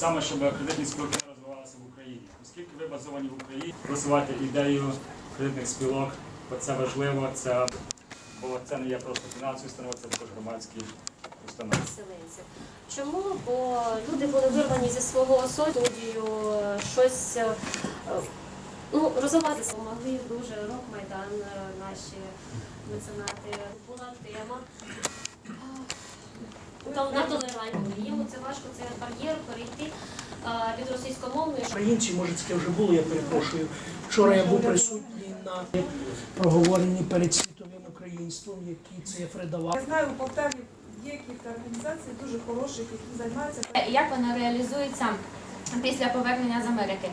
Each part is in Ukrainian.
саме, щоб кредитні спілки розвивалися в Україні. Оскільки ви базовані в Україні, просувати ідею кредитних спілок, бо це важливо, це, бо це не є просто фінансові установи, це також громадські установи. Чому? Бо люди були вирвані зі свого студію, щось е, ну, розвиватися могли дуже рок майдан, е, наші меценати. Була тема е, на толерантні. Їм це важко цей бар'єр перейти е, від російськомовної Українці, може, це вже було, я перепрошую. Вчора я був присутній на проговоренні перед світовим українством, які цифри давали. Я знаю, у Полтаві є кілька організацій дуже хороших, які займаються. Як вона реалізується після повернення з Америки?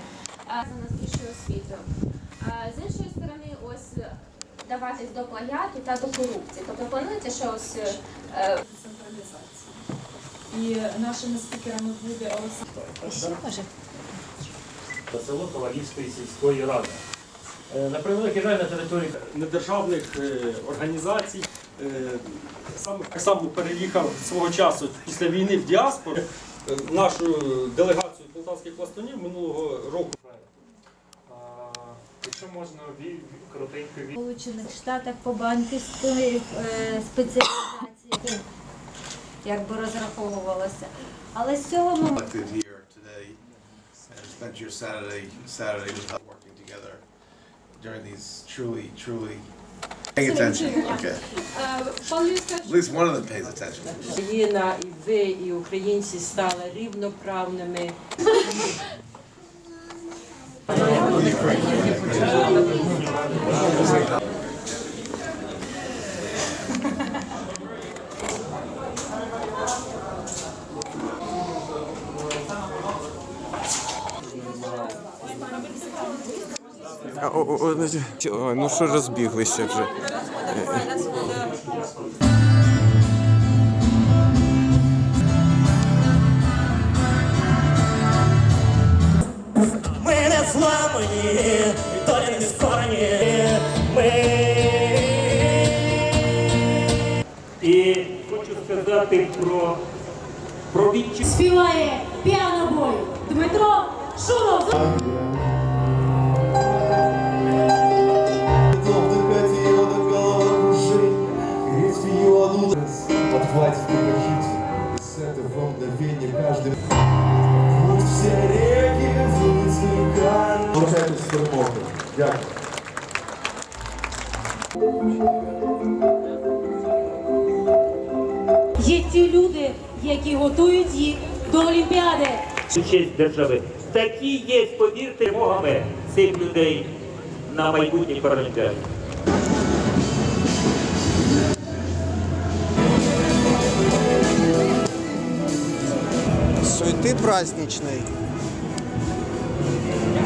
За нас більшою освітою. З іншої сторони, ось даватись до плагіату та до корупції. Тобто планується, що ось е, І нашими спікерами буде Олександр. Та село Ковалівської сільської ради. Е, На превеликий жаль на території недержавних е, організацій. Е, Сам так само переїхав свого часу після війни в діаспору. Нашу делегацію полтавських пластунів минулого року. Якщо можна коротенько від Сполучених Штатах по банківської спеціалізації якби розраховувалося. Але з цього моменту collected here today and spent your Saturday Saturday with us working together during these truly, truly paying attention. Okay. At least one of them pays attention. Україна, і ви, і українці стали рівноправними. О, о, о, ну, ой, ну що розбіглися вже. Ми не зламані, долі не скорені. Ми І хочу сказати про, про відчуття. співає піанобой Дмитро Шуров. С перемогой. Дякую. Є ті люди, які готують їх до Олімпіади. честь держави. Такі є, повірте, вимогами цих людей на майбутній паралімпіаді. Суеты праздничной.